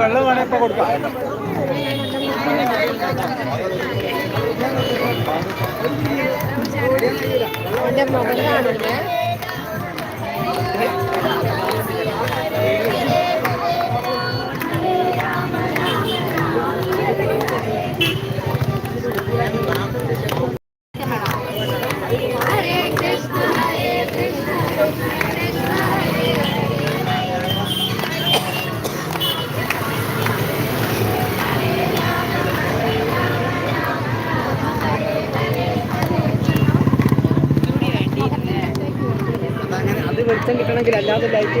വെള്ളം വേണേ ഇപ്പൊ കൊടുക്കാം. അവന്റെ മുഖം അത് വെളിച്ചം കിട്ടണമെങ്കിൽ അല്ലാതെ ലൈറ്റ്